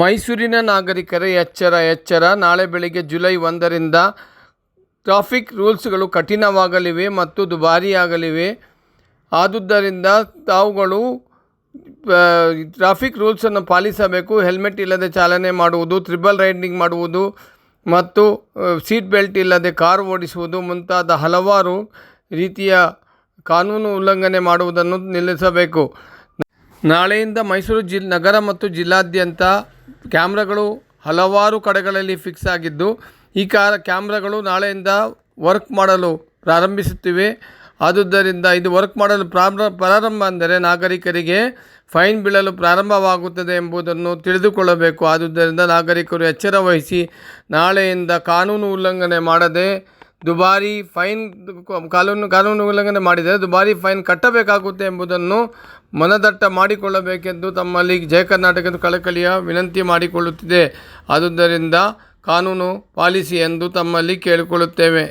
ಮೈಸೂರಿನ ನಾಗರಿಕರ ಎಚ್ಚರ ಎಚ್ಚರ. ನಾಳೆ ಬೆಳಿಗ್ಗೆ ಜುಲೈ ಒಂದರಿಂದ ಟ್ರಾಫಿಕ್ ರೂಲ್ಸ್ಗಳು ಕಠಿಣವಾಗಲಿವೆ ಮತ್ತು ದುಬಾರಿಯಾಗಲಿವೆ. ಆದುದರಿಂದ ತಾವುಗಳು ಟ್ರಾಫಿಕ್ ರೂಲ್ಸನ್ನು ಪಾಲಿಸಬೇಕು. ಹೆಲ್ಮೆಟ್ ಇಲ್ಲದೆ ಚಾಲನೆ ಮಾಡುವುದು, ತ್ರಿಬಲ್ ರೈಡಿಂಗ್ ಮಾಡುವುದು ಮತ್ತು ಸೀಟ್ ಬೆಲ್ಟ್ ಇಲ್ಲದೆ ಕಾರು ಓಡಿಸುವುದು ಮುಂತಾದ ಹಲವಾರು ರೀತಿಯ ಕಾನೂನು ಉಲ್ಲಂಘನೆ ಮಾಡುವುದನ್ನು ನಿಲ್ಲಿಸಬೇಕು. ನಾಳೆಯಿಂದ ಮೈಸೂರು ಜಿಲ್, ನಗರ ಮತ್ತು ಜಿಲ್ಲಾದ್ಯಂತ ಕ್ಯಾಮ್ರಾಗಳು ಹಲವಾರು ಕಡೆಗಳಲ್ಲಿ ಫಿಕ್ಸ್ ಆಗಿದ್ದು, ಈ ಕಾರ ಕ್ಯಾಮ್ರಾಗಳು ನಾಳೆಯಿಂದ ವರ್ಕ್ ಮಾಡಲು ಪ್ರಾರಂಭಿಸುತ್ತಿವೆ. ಆದುದರಿಂದ ಇದು ವರ್ಕ್ ಮಾಡಲು ಪ್ರಾರಂಭ ಪ್ರಾರಂಭ ಅಂದರೆ ನಾಗರಿಕರಿಗೆ ಫೈನ್ ಬೀಳಲು ಪ್ರಾರಂಭವಾಗುತ್ತದೆ ಎಂಬುದನ್ನು ತಿಳಿದುಕೊಳ್ಳಬೇಕು. ಆದುದರಿಂದ ನಾಗರಿಕರು ಎಚ್ಚರ ವಹಿಸಿ ನಾಳೆಯಿಂದ ಕಾನೂನು ಉಲ್ಲಂಘನೆ ಮಾಡದೆ ದುಬಾರಿ ಫೈನ್ ಕಾನೂನು ಕಾನೂನು ಉಲ್ಲಂಘನೆ ಮಾಡಿದರೆ ದುಬಾರಿ ಫೈನ್ ಕಟ್ಟಬೇಕಾಗುತ್ತೆ ಎಂಬುದನ್ನು ಮನದಟ್ಟ ಮಾಡಿಕೊಳ್ಳಬೇಕೆಂದು ತಮ್ಮಲ್ಲಿ ಜಯ ಕರ್ನಾಟಕದ ಕಳಕಳಿಯ ವಿನಂತಿ ಮಾಡಿಕೊಳ್ಳುತ್ತಿದೆ. ಆದುದರಿಂದ ಕಾನೂನು ಪಾಲಿಸಿ ಎಂದು ತಮ್ಮಲ್ಲಿ ಕೇಳಿಕೊಳ್ಳುತ್ತೇವೆ.